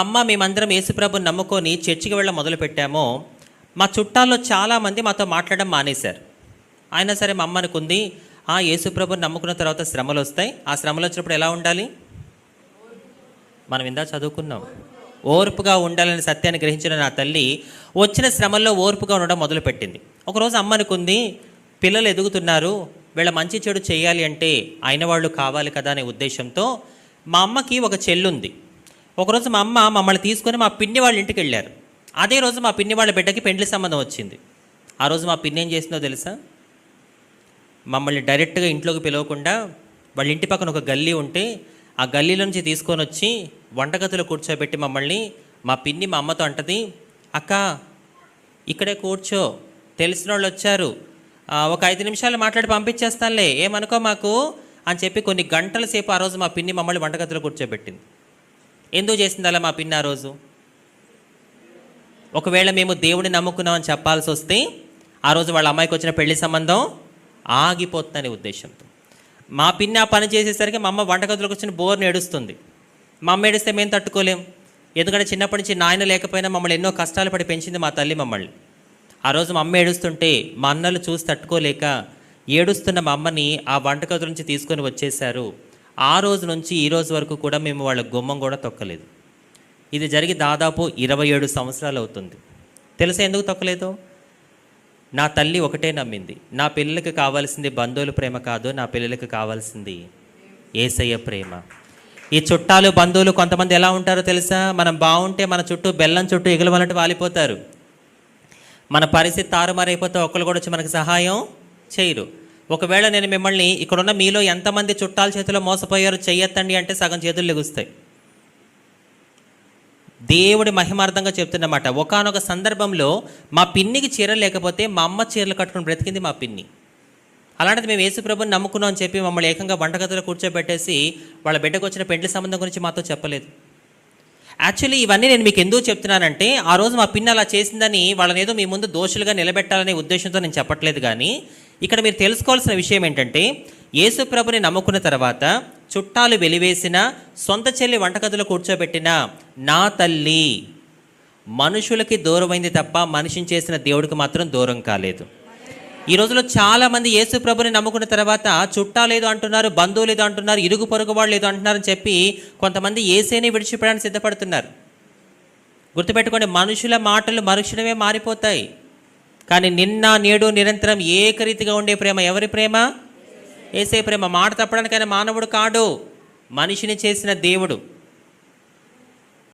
అమ్మ మేమందరం యేసుప్రభుని నమ్ముకొని చర్చికి వెళ్ళ మొదలు పెట్టామో మా చుట్టాల్లో చాలామంది మాతో మాట్లాడడం మానేశారు. అయినా సరే మా అమ్మ అనుకుంది ఆ యేసుప్రభుని నమ్ముకున్న తర్వాత శ్రమలు వస్తాయి. ఆ శ్రమలు వచ్చినప్పుడు ఎలా ఉండాలి? మనం ఇందా చదువుకున్నాం. ఓర్పుగా ఉండాలని సత్యాన్ని గ్రహించిన నా తల్లి వచ్చిన శ్రమల్లో ఓర్పుగా ఉండడం మొదలుపెట్టింది. ఒకరోజు అమ్మ అనుకుంది పిల్లలు ఎదుగుతున్నారు వీళ్ళ మంచి చెడు చేయాలి అంటే అయిన వాళ్ళు కావాలి కదా అనే ఉద్దేశంతో మా అమ్మకి ఒక చెల్లుంది. ఒకరోజు మా అమ్మ మమ్మల్ని తీసుకొని మా పిన్ని వాళ్ళ ఇంటికి వెళ్ళారు. అదే రోజు మా పిన్ని వాళ్ళ బిడ్డకి పెండ్లి సంబంధం వచ్చింది. ఆ రోజు మా పిన్ని ఏం చేసిందో తెలుసా? మమ్మల్ని డైరెక్ట్గా ఇంట్లోకి పిలవకుండా వాళ్ళ ఇంటి పక్కన ఒక గల్లీ ఉంటే ఆ గల్లీలో నుంచి తీసుకొని వచ్చి వంటగదిలో కూర్చోబెట్టి మమ్మల్ని మా పిన్ని మా అమ్మతో అంటది అక్క ఇక్కడే కూర్చో తెలిసిన వాళ్ళు వచ్చారు ఒక ఐదు నిమిషాలు మాట్లాడి పంపించేస్తానులే ఏమనుకో మాకు? అని చెప్పి కొన్ని గంటల సేపు ఆ రోజు మా పిన్ని మమ్మల్ని వంటగదిలో కూర్చోబెట్టింది. ఎందుకు చేసింది అలా మా పిన్ని ఆ రోజు? ఒకవేళ మేము దేవుడిని నమ్ముకున్నామని చెప్పాల్సి వస్తే ఆ రోజు వాళ్ళ అమ్మాయికి వచ్చిన పెళ్ళి సంబంధం ఆగిపోతుందనే ఉద్దేశంతో. మా పిన్ని ఆ పని చేసేసరికి మా అమ్మ వంటగదిలోకి వచ్చిన బోర్ని ఏడుస్తుంది. మా అమ్మ ఏడిస్తే మేము తట్టుకోలేం. ఎందుకంటే చిన్నప్పటి నుంచి నాయన లేకపోయినా మమ్మల్ని ఎన్నో కష్టాలు పడి పెంచింది మా తల్లి మమ్మల్ని. ఆ రోజు మా అమ్మ ఏడుస్తుంటే మా అన్నలు చూసి తట్టుకోలేక ఏడుస్తున్న మా అమ్మని ఆ వంటగది నుంచి తీసుకొని వచ్చేసారు ఆ రోజు నుంచి ఈ రోజు వరకు కూడా మేము వాళ్ళ గుమ్మం కూడా తొక్కలేదు. ఇది జరిగి దాదాపు ఇరవై ఏడు సంవత్సరాలు అవుతుంది. తెలుసా ఎందుకు తొక్కలేదు? నా తల్లి ఒకటే నమ్మింది. నా పిల్లలకి కావాల్సింది బంధువుల ప్రేమ కాదు నా పిల్లలకి కావాల్సింది ఏసయ్య ప్రేమ. ఈ చుట్టాలు బంధువులు కొంతమంది ఎలా ఉంటారో తెలుసా? మనం బాగుంటే మన చుట్టూ బెల్లం చుట్టూ ఎగులవలంటే వాలిపోతారు. మన పరిస్థితి తారుమారైపోతే ఒక్కరు కూడా వచ్చి మనకు సహాయం చేయరు. ఒకవేళ నేను మిమ్మల్ని ఇక్కడున్న మీలో ఎంతమంది చుట్టాల చేతిలో మోసపోయారో చెయ్యొద్దండి అంటే సగం చేతులు లెగుస్తాయి. దేవుడి మహిమార్థంగా చెప్తున్నమాట. ఒకానొక సందర్భంలో మా పిన్నికి చీరలు లేకపోతే మా అమ్మ చీరలు కట్టుకుని బ్రతికింది మా పిన్ని. అలాంటిది మేము యేసుప్రభుని నమ్ముకున్నాం అని చెప్పి మమ్మల్ని ఏకంగా వంటగదిలో కూర్చోబెట్టేసి వాళ్ళ బిడ్డకు వచ్చిన పెండ్లి సంబంధం గురించి మాతో చెప్పలేదు. యాక్చువల్లీ ఇవన్నీ నేను మీకు ఎందుకు చెప్తున్నానంటే ఆ రోజు మా పిన్ని అలా చేసిందని వాళ్ళని ఏదో మీ ముందు దోషులుగా నిలబెట్టాలనే ఉద్దేశంతో నేను చెప్పట్లేదు కానీ ఇక్కడ మీరు తెలుసుకోవాల్సిన విషయం ఏంటంటే యేసు ప్రభుని నమ్ముకున్న తర్వాత చుట్టాలు వెలివేసిన సొంత చెల్లి వంటగదిలో కూర్చోబెట్టిన నా తల్లి మనుషులకి దూరమైంది తప్ప మనిషిని చేసిన దేవుడికి మాత్రం దూరం కాలేదు. ఈ రోజులో చాలా మంది యేసు ప్రభుని నమ్ముకున్న తర్వాత చుట్టాలు ఏదో అంటున్నారు బంధువులు ఏదో అంటున్నారు ఇరుగు పొరుగు వాళ్ళు ఏదో అంటున్నారని చెప్పి కొంతమంది ఏసేని విడిచిపెట్టడానికి సిద్ధపడుతున్నారు. గుర్తుపెట్టుకోండి మనుషుల మాటలు మరుక్షణమే మారిపోతాయి. కానీ నిన్న నేడు నిరంతరం ఏకరీతిగా ఉండే ప్రేమ ఎవరి ప్రేమ? ఏసే ప్రేమ. మాట తప్పడానికైనా మానవుడు కాడు. మనిషిని చేసిన దేవుడు.